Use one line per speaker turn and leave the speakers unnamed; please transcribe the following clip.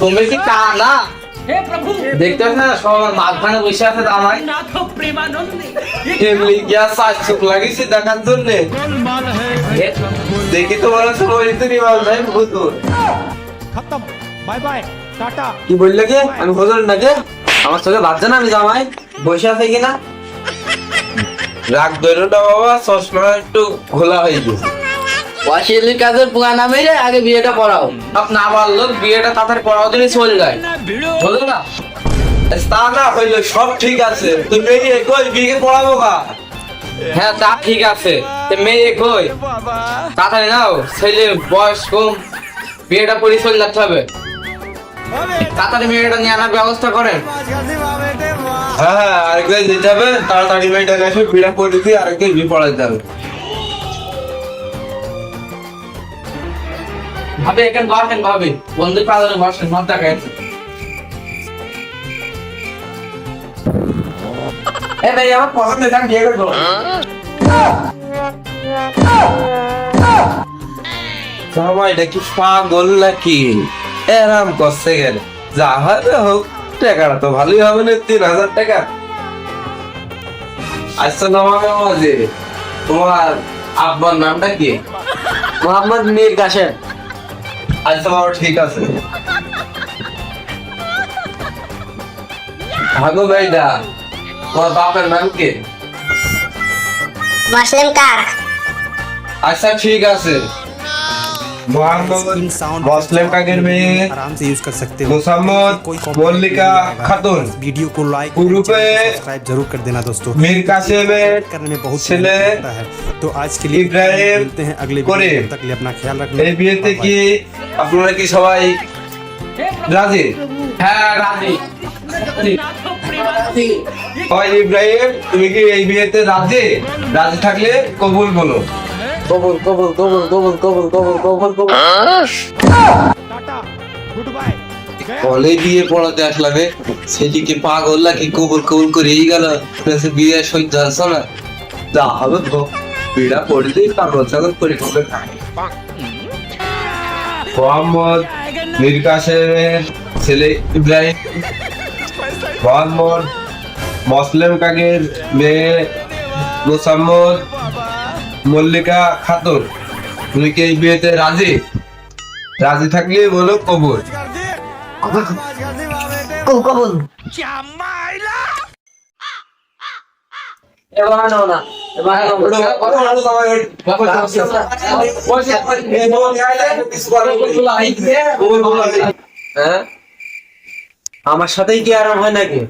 তুমি কি তা না দেখতে না সব আমার মাঝখানে বসে আছে
তা নাই
এমনি চুপ দেখার জন্য? দেখি তো বলা শুরু ভাই
খতম। Bye bye tata.
কি আমি হজর নাকি? আমার চোখে বাজছে না আমি জামাই বসে আছে কিনা? রাগ ধরো না বাবা চশমা একটু ঘোলা হয়ে গেছে।
অশ্লীল কাজের পুয়া নামে রে আগে বিয়েটা পড়াও।
না পারল বিয়েটা তাড়াতাড়ি পড়াও দিনই চলে যায়। বলো না? তা না হইল সব ঠিক আছে। তুই মেয়ে কই বিয়ে পড়াবো কা? হ্যাঁ তা ঠিক আছে। মেয়ে কই তাড়াতাড়ি নাও ছেলে বয়স কম বিয়েটা পড়ে চলে যেতে হবে। তাড়াতাড়ি মেয়েটা নিয়ে আনার ব্যবস্থা করেন। হ্যাঁ হ্যাঁ আরেকদিন দিতে হবে তাড়াতাড়ি মেয়েটা এসে বিড়া করে দিয়ে আরেকদিন বিয়ে পড়াতে হবে। ভাবে এখানে বসেন ভাবে। বন্ধু পালনে বসেন মত দেখেন এ ভাই আমার বিয়ে করব সবাই পাগল নাকি? এরাম করছে গেলে যা হবে হোক টাকাটা তো ভালোই হবে না তিন হাজার টাকা। আচ্ছা তোমার আব্বার নামটা কি?
মোহাম্মদ মীর কাসেম
আচ্ছা বাবা ঠিক আছে। ভাগো ভাইডা তোমার বাপের নাম কি?
মাসলিম কাক
আচ্ছা ঠিক আছে। मोहम्मद में
आराम से यूज कर सकते हो। मोहम्मद
मोलिका खातून।
वीडियो को लाइक सब्सक्राइब जरूर कर देना दोस्तों।
मीर कासिम
करने में बहुत सिले
তো
আজকে ইব্রাহিম আগলে
করে
আপনার খেয়াল রাখবেন
এই বিয়েতে কি আপনারা কি সবাই রাজি হ্যাঁ রাজি ইব্রাহিম তুমি কি এই বিয়েতে রাজি রাজি থাকলে কবুল বলো
কবুল কবুল কবুল কবুল কবুল কবুল কবুল কবুল।
কলে দিয়ে পড়াতে আসলাম সেদিকে পাগল নাকি কবুল কবুল করে এই গেল বিয়ে সহ্য আসো না। যা হবে বিড়া পড়লেই পাগল ছাগল করে কবে মোহাম্মদ মীর কাসেমের ছেলে ইব্রাহিম। মোহাম্মদ মসলেম কাকের মেয়ে মোসাম্মদ। মল্লিকা খাতুন তুমি কি এই বিয়েতে রাজি রাজি থাকলে বলো কবুল
কবুল আমার সাথেই কি আরাম হয় নাকি